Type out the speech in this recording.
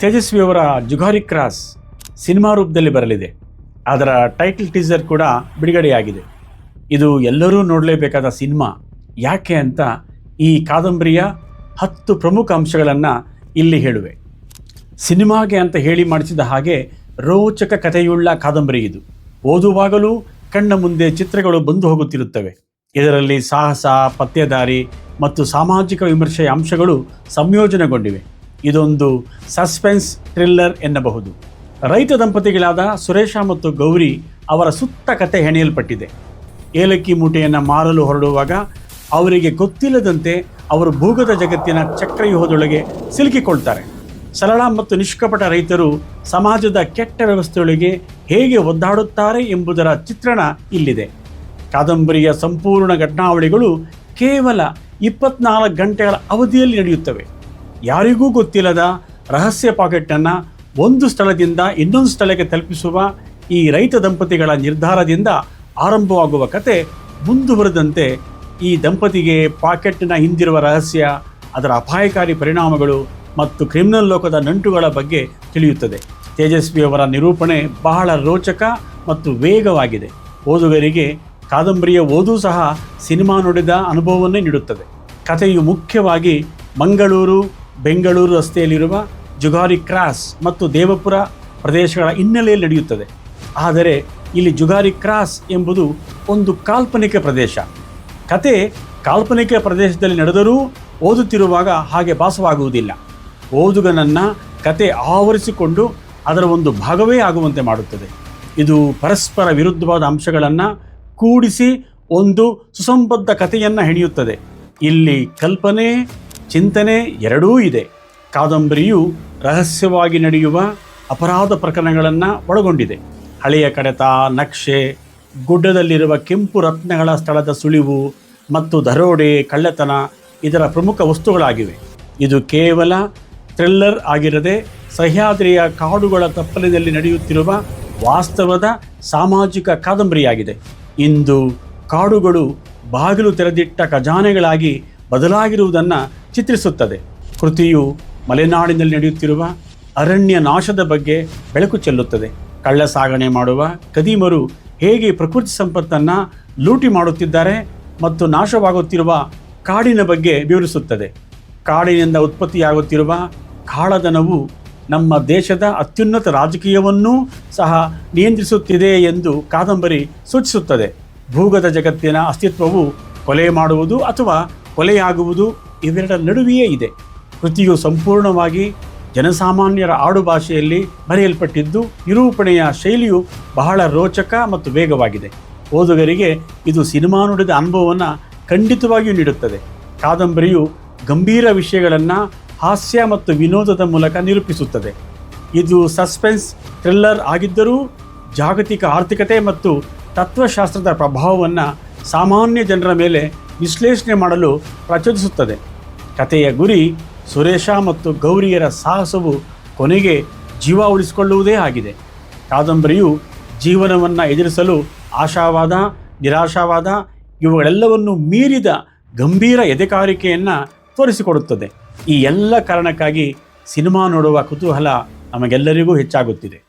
ತೇಜಸ್ವಿಯವರ Jugari cross cinema ರೂಪದಲ್ಲಿ ಬರಲಿದೆ. ಅದರ ಟೈಟಲ್ ಟೀಸರ್ ಕೂಡ ಬಿಡುಗಡೆಯಾಗಿದೆ. ಇದು ಎಲ್ಲರೂ ನೋಡಲೇಬೇಕಾದ ಸಿನಿಮಾ. ಯಾಕೆ ಅಂತ ಈ ಕಾದಂಬರಿಯ ಹತ್ತು ಪ್ರಮುಖ ಅಂಶಗಳನ್ನು ಇಲ್ಲಿ ಹೇಳುವೆ. ಸಿನಿಮಾಗೆ ಅಂತ ಹೇಳಿ ಮಾಡಿಸಿದ ಹಾಗೆ ರೋಚಕ ಕಥೆಯುಳ್ಳ ಕಾದಂಬರಿ ಇದು. ಓದುವಾಗಲೂ ಕಣ್ಣ ಮುಂದೆ ಚಿತ್ರಗಳು ಬಂದು ಹೋಗುತ್ತಿರುತ್ತವೆ. ಇದರಲ್ಲಿ ಸಾಹಸ, ಪತ್ತೆದಾರಿ ಮತ್ತು ಸಾಮಾಜಿಕ ವಿಮರ್ಶೆಯ ಅಂಶಗಳು ಸಂಯೋಜನೆಗೊಂಡಿವೆ. ಇದೊಂದು ಸಸ್ಪೆನ್ಸ್ ಥ್ರಿಲ್ಲರ್ ಎನ್ನಬಹುದು. ರೈತ ದಂಪತಿಗಳಾದ ಸುರೇಶ ಮತ್ತು ಗೌರಿ ಅವರ ಸುತ್ತ ಕತೆ ಹೆಣೆಯಲ್ಪಟ್ಟಿದೆ. ಏಲಕ್ಕಿ ಮೂಟೆಯನ್ನು ಮಾರಲು ಹೊರಡುವಾಗ ಅವರಿಗೆ ಗೊತ್ತಿಲ್ಲದಂತೆ ಅವರು ಭೂಗತ ಜಗತ್ತಿನ ಚಕ್ರವ್ಯೂಹದೊಳಗೆ ಸಿಲುಕಿಕೊಳ್ತಾರೆ. ಸರಳ ಮತ್ತು ನಿಷ್ಕಪಟ ರೈತರು ಸಮಾಜದ ಕೆಟ್ಟ ವ್ಯವಸ್ಥೆಯೊಳಗೆ ಹೇಗೆ ಒದ್ದಾಡುತ್ತಾರೆ ಎಂಬುದರ ಚಿತ್ರಣ ಇಲ್ಲಿದೆ. ಕಾದಂಬರಿಯ ಸಂಪೂರ್ಣ ಘಟನಾವಳಿಗಳು ಕೇವಲ ಇಪ್ಪತ್ನಾಲ್ಕು ಗಂಟೆಗಳ ಅವಧಿಯಲ್ಲಿ ನಡೆಯುತ್ತವೆ. ಯಾರಿಗೂ ಗೊತ್ತಿಲ್ಲದ ರಹಸ್ಯ ಪಾಕೆಟನ್ನು ಒಂದು ಸ್ಥಳದಿಂದ ಇನ್ನೊಂದು ಸ್ಥಳಕ್ಕೆ ತಲುಪಿಸುವ ಈ ರೈತ ದಂಪತಿಗಳ ನಿರ್ಧಾರದಿಂದ ಆರಂಭವಾಗುವ ಕತೆ ಮುಂದುವರೆದಂತೆ ಈ ದಂಪತಿಗೆ ಪಾಕೆಟ್ನ ಹಿಂದಿರುವ ರಹಸ್ಯ, ಅದರ ಅಪಾಯಕಾರಿ ಪರಿಣಾಮಗಳು ಮತ್ತು ಕ್ರಿಮಿನಲ್ ಲೋಕದ ನಂಟುಗಳ ಬಗ್ಗೆ ತಿಳಿಯುತ್ತದೆ. ತೇಜಸ್ವಿಯವರ ನಿರೂಪಣೆ ಬಹಳ ರೋಚಕ ಮತ್ತು ವೇಗವಾಗಿದೆ. ಓದುಗರಿಗೆ ಕಾದಂಬರಿಯ ಓದು ಸಹ ಸಿನಿಮಾ ನೋಡಿದ ಅನುಭವವನ್ನೇ ನೀಡುತ್ತದೆ. ಕಥೆಯು ಮುಖ್ಯವಾಗಿ ಮಂಗಳೂರು ಬೆಂಗಳೂರು ರಸ್ತೆಯಲ್ಲಿರುವ ಜುಗಾರಿ ಕ್ರಾಸ್ ಮತ್ತು ದೇವಪುರ ಪ್ರದೇಶಗಳ ಹಿನ್ನೆಲೆಯಲ್ಲಿ ನಡೆಯುತ್ತದೆ. ಆದರೆ ಇಲ್ಲಿ ಜುಗಾರಿ ಕ್ರಾಸ್ ಎಂಬುದು ಒಂದು ಕಾಲ್ಪನಿಕ ಪ್ರದೇಶ. ಕತೆ ಕಾಲ್ಪನಿಕ ಪ್ರದೇಶದಲ್ಲಿ ನಡೆದರೂ ಓದುತ್ತಿರುವಾಗ ಹಾಗೆ ಭಾಸವಾಗುವುದಿಲ್ಲ. ಓದುಗನನ್ನು ಕತೆ ಆವರಿಸಿಕೊಂಡು ಅದರ ಒಂದು ಭಾಗವೇ ಆಗುವಂತೆ ಮಾಡುತ್ತದೆ. ಇದು ಪರಸ್ಪರ ವಿರುದ್ಧವಾದ ಅಂಶಗಳನ್ನು ಕೂಡಿಸಿ ಒಂದು ಸುಸಂಬದ್ಧ ಕಥೆಯನ್ನು ಹೆಣೆಯುತ್ತದೆ. ಇಲ್ಲಿ ಕಲ್ಪನೆ ಚಿಂತನೆ ಎರಡೂ ಇದೆ. ಕಾದಂಬರಿಯು ರಹಸ್ಯವಾಗಿ ನಡೆಯುವ ಅಪರಾಧ ಪ್ರಕರಣಗಳನ್ನು ಒಳಗೊಂಡಿದೆ. ಹಳೆಯ ಕಡೆತ, ನಕ್ಷೆ, ಗುಡ್ಡದಲ್ಲಿರುವ ಕೆಂಪು ರತ್ನಗಳ ಸ್ಥಳದ ಸುಳಿವು ಮತ್ತು ದರೋಡೆ, ಕಳ್ಳತನ ಇದರ ಪ್ರಮುಖ ವಸ್ತುಗಳಾಗಿವೆ. ಇದು ಕೇವಲ ಥ್ರಿಲ್ಲರ್ ಆಗಿರದೆ ಸಹ್ಯಾದ್ರಿಯ ಕಾಡುಗಳ ತಪ್ಪಲಿನಲ್ಲಿ ನಡೆಯುತ್ತಿರುವ ವಾಸ್ತವದ ಸಾಮಾಜಿಕ ಕಾದಂಬರಿಯಾಗಿದೆ. ಇಂದು ಕಾಡುಗಳು ಬಾಗಿಲು ತೆರೆದಿಟ್ಟ ಖಜಾನೆಗಳಾಗಿ ಬದಲಾಗಿರುವುದನ್ನು ಚಿತ್ರಿಸುತ್ತದೆ. ಕೃತಿಯು ಮಲೆನಾಡಿನಲ್ಲಿ ನಡೆಯುತ್ತಿರುವ ಅರಣ್ಯ ನಾಶದ ಬಗ್ಗೆ ಬೆಳಕು ಚೆಲ್ಲುತ್ತದೆ. ಕಳ್ಳ ಸಾಗಣೆ ಮಾಡುವ ಕದೀಮರು ಹೇಗೆ ಪ್ರಕೃತಿ ಸಂಪತ್ತನ್ನು ಲೂಟಿ ಮಾಡುತ್ತಿದ್ದಾರೆ ಮತ್ತು ನಾಶವಾಗುತ್ತಿರುವ ಕಾಡಿನ ಬಗ್ಗೆ ವಿವರಿಸುತ್ತದೆ. ಕಾಡಿನಿಂದ ಉತ್ಪತ್ತಿಯಾಗುತ್ತಿರುವ ಕಾಳಧನವು ನಮ್ಮ ದೇಶದ ಅತ್ಯುನ್ನತ ರಾಜಕೀಯವನ್ನೂ ಸಹ ನಿಯಂತ್ರಿಸುತ್ತಿದೆ ಎಂದು ಕಾದಂಬರಿ ಸೂಚಿಸುತ್ತದೆ. ಭೂಗತ ಜಗತ್ತಿನ ಅಸ್ತಿತ್ವವು ಕೊಲೆ ಮಾಡುವುದು ಅಥವಾ ಕೊಲೆಯಾಗುವುದು ಇವೆರಡರ ನಡುವೆಯೇ ಇದೆ. ಕೃತಿಯು ಸಂಪೂರ್ಣವಾಗಿ ಜನಸಾಮಾನ್ಯರ ಆಡುಭಾಷೆಯಲ್ಲಿ ಬರೆಯಲ್ಪಟ್ಟಿದ್ದು, ನಿರೂಪಣೆಯ ಶೈಲಿಯು ಬಹಳ ರೋಚಕ ಮತ್ತು ವೇಗವಾಗಿದೆ. ಓದುಗರಿಗೆ ಇದು ಸಿನಿಮಾ ನುಡಿದ ಅನುಭವವನ್ನು ಖಂಡಿತವಾಗಿಯೂ ನೀಡುತ್ತದೆ. ಕಾದಂಬರಿಯು ಗಂಭೀರ ವಿಷಯಗಳನ್ನು ಹಾಸ್ಯ ಮತ್ತು ವಿನೋದದ ಮೂಲಕ ನಿರೂಪಿಸುತ್ತದೆ. ಇದು ಸಸ್ಪೆನ್ಸ್, ಥ್ರಿಲ್ಲರ್ ಆಗಿದ್ದರೂ ಜಾಗತಿಕ ಆರ್ಥಿಕತೆ ಮತ್ತು ತತ್ವಶಾಸ್ತ್ರದ ಪ್ರಭಾವವನ್ನು ಸಾಮಾನ್ಯ ಜನರ ಮೇಲೆ ವಿಶ್ಲೇಷಣೆ ಮಾಡಲು ಪ್ರಚೋದಿಸುತ್ತದೆ. ಕಥೆಯ ಗುರಿ ಸುರೇಶ ಮತ್ತು ಗೌರಿಯರ ಸಾಹಸವು ಕೊನೆಗೆ ಜೀವ ಉಳಿಸಿಕೊಳ್ಳುವುದೇ ಆಗಿದೆ. ಕಾದಂಬರಿಯು ಜೀವನವನ್ನು ಎದುರಿಸಲು ಆಶಾವಾದ, ನಿರಾಶಾವಾದ ಇವುಗಳೆಲ್ಲವನ್ನು ಮೀರಿದ ಗಂಭೀರ ಎದೆಕಾರಿಕೆಯನ್ನು ತೋರಿಸಿಕೊಡುತ್ತದೆ. ಈ ಎಲ್ಲ ಕಾರಣಕ್ಕಾಗಿ ಸಿನಿಮಾ ನೋಡುವ ಕುತೂಹಲ ನಮಗೆಲ್ಲರಿಗೂ ಹೆಚ್ಚಾಗುತ್ತಿದೆ.